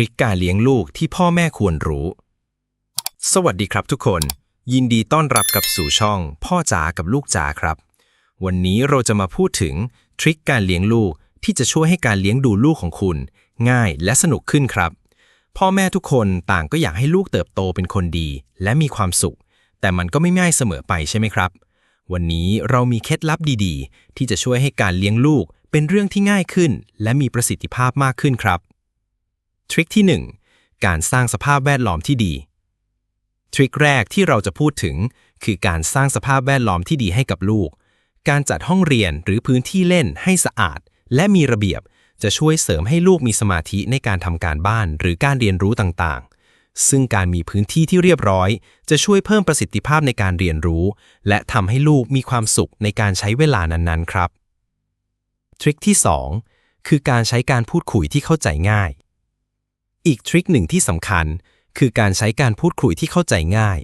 ริคการเลี้ยงลูกที่พ่อแม่ควรรู้ สวัสดีครับทุกคน ยินดีต้อนรับกับสู่ช่อง พ่อจ๋ากับลูกจ๋าครับ วันนี้เราจะมาพูดถึงทริคการเลี้ยงลูกที่จะช่วยให้การเลี้ยงดูลูกของคุณ ง่ายและสนุกขึ้นครับ พ่อแม่ทุกคนต่างก็อยากให้ลูกเติบโตเป็นคนดี และมีความสุข แต่มันก็ไม่ง่ายเสมอไปใช่ไหมครับ วันนี้เรามีเคล็ดลับดีๆ ที่จะช่วยให้การเลี้ยงลูกเป็นเรื่องที่ง่ายขึ้น และมีประสิทธิภาพมากขึ้นครับ ทริคที่ 1 การสร้างสภาพแวดล้อมที่ดี ทริคแรกที่เราจะพูดถึง คือการสร้างสภาพแวดล้อมที่ดีให้กับลูก การจัดห้องเรียนหรือพื้นที่เล่นให้สะอาด และมีระเบียบจะช่วยเสริมให้ลูกมีสมาธิในการทำการบ้านหรือการเรียนรู้ต่างๆ ซึ่งการมีพื้นที่ที่เรียบร้อย จะช่วยเพิ่มประสิทธิภาพในการเรียนรู้ และทำให้ลูกมีความสุขในการใช้เวลานั้นๆ ครับ ทริคที่ 2 คือการใช้การพูดคุยที่เข้าใจง่าย อีกทริคหนึ่งที่สำคัญ คือการใช้การพูดคุยที่เข้าใจง่าย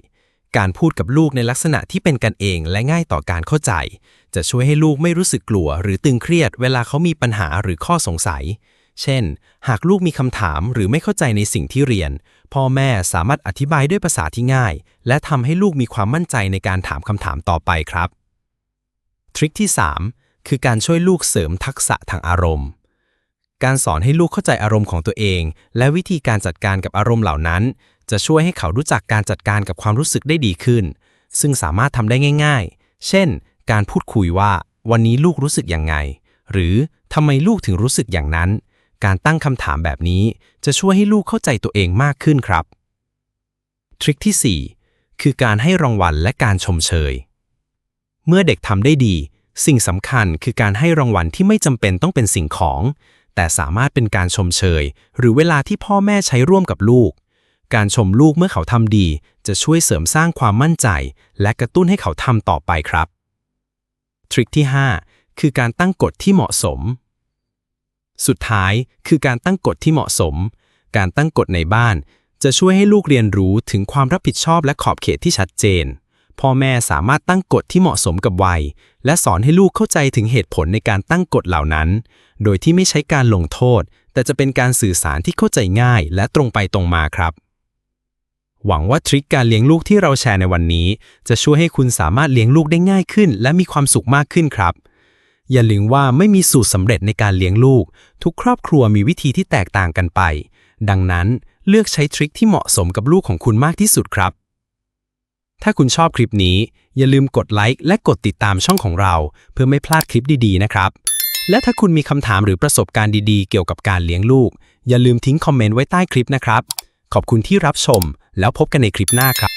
การพูดกับลูกในลักษณะที่เป็นกันเองและง่ายต่อการเข้าใจ จะช่วยให้ลูกไม่รู้สึกกลัว หรือตึงเครียด เวลาเขามีปัญหาหรือข้อสงสัย เช่น หากลูกมีคำถามหรือไม่เข้าใจในสิ่งที่เรียน พ่อแม่สามารถอธิบายด้วยภาษาที่ง่าย และทำให้ลูกมีความมั่นใจในการถามคำถามต่อไปครับ ทริคที่ 3 คือการช่วยลูกเสริมทักษะทางอารมณ์ การสอนให้ลูกเข้าใจอารมณ์ของตัวเอง และวิธีการจัดการกับอารมณ์เหล่านั้น จะช่วยให้เขารู้จักการจัดการกับความรู้สึกได้ดีขึ้น ซึ่งสามารถทำได้ง่าย ๆ เช่น การพูดคุยว่า วันนี้ลูกรู้สึกอยังไง หรือทำไมลูกถึงรู้สึกอย่างนั้น การตั้งคำถามแบบนี้ จะช่วยให้ลูกเข้าใจตัวเองมากขึ้นครับ ทริคที่ 4 คือการให้รางวัลและการชมเชย เมื่อเด็กทำได้ดี สิ่งสำคัญคือการให้รางวัลที่ไม่จำเป็นต้องเป็นสิ่งของ แต่สามารถเป็นการชมเชย หรือเวลาที่พ่อแม่ใช้ร่วมกับลูก การชมลูกเมื่อเขาทำดี จะช่วยเสริมสร้างความมั่นใจ และกระตุ้นให้เขาทำต่อไปครับ ทริคที่ 5 คือการตั้งกฎที่เหมาะสม สุดท้ายคือการตั้งกฎที่เหมาะสม การตั้งกฎในบ้าน จะช่วยให้ลูกเรียนรู้ถึงความรับผิดชอบและขอบเขตที่ชัดเจน พ่อแม่สามารถตั้งกฎที่เหมาะสมกับวัย และสอนให้ลูกเข้าใจถึงเหตุผลในการตั้งกฎเหล่านั้น โดยที่ไม่ใช้การลงโทษ แต่จะเป็นการสื่อสารที่เข้าใจง่าย และตรงไปตรงมาครับ หวังว่าทริคการเลี้ยงลูกที่เราแชร์ในวันนี้ จะช่วยให้คุณสามารถเลี้ยงลูกได้ง่ายขึ้น และมีความสุขมากขึ้นครับ อย่าลืมว่าไม่มีสูตรสำเร็จในการเลี้ยงลูก ทุกครอบครัวมีวิธีที่แตกต่างกันไป ดังนั้นเลือกใช้ทริคที่เหมาะสมกับลูกของคุณมากที่สุดครับ ถ้าคุณชอบคลิปนี้ อย่าลืมกดไลค์และกดติดตามช่องของเรา เพื่อไม่พลาดคลิปดีๆนะครับ และถ้าคุณมีคำถามหรือประสบการณ์ดีๆ เกี่ยวกับการเลี้ยงลูก อย่าลืมทิ้งคอมเมนต์ไว้ใต้คลิปนะครับ ขอบคุณที่รับชม แล้วพบกันในคลิปหน้าครับ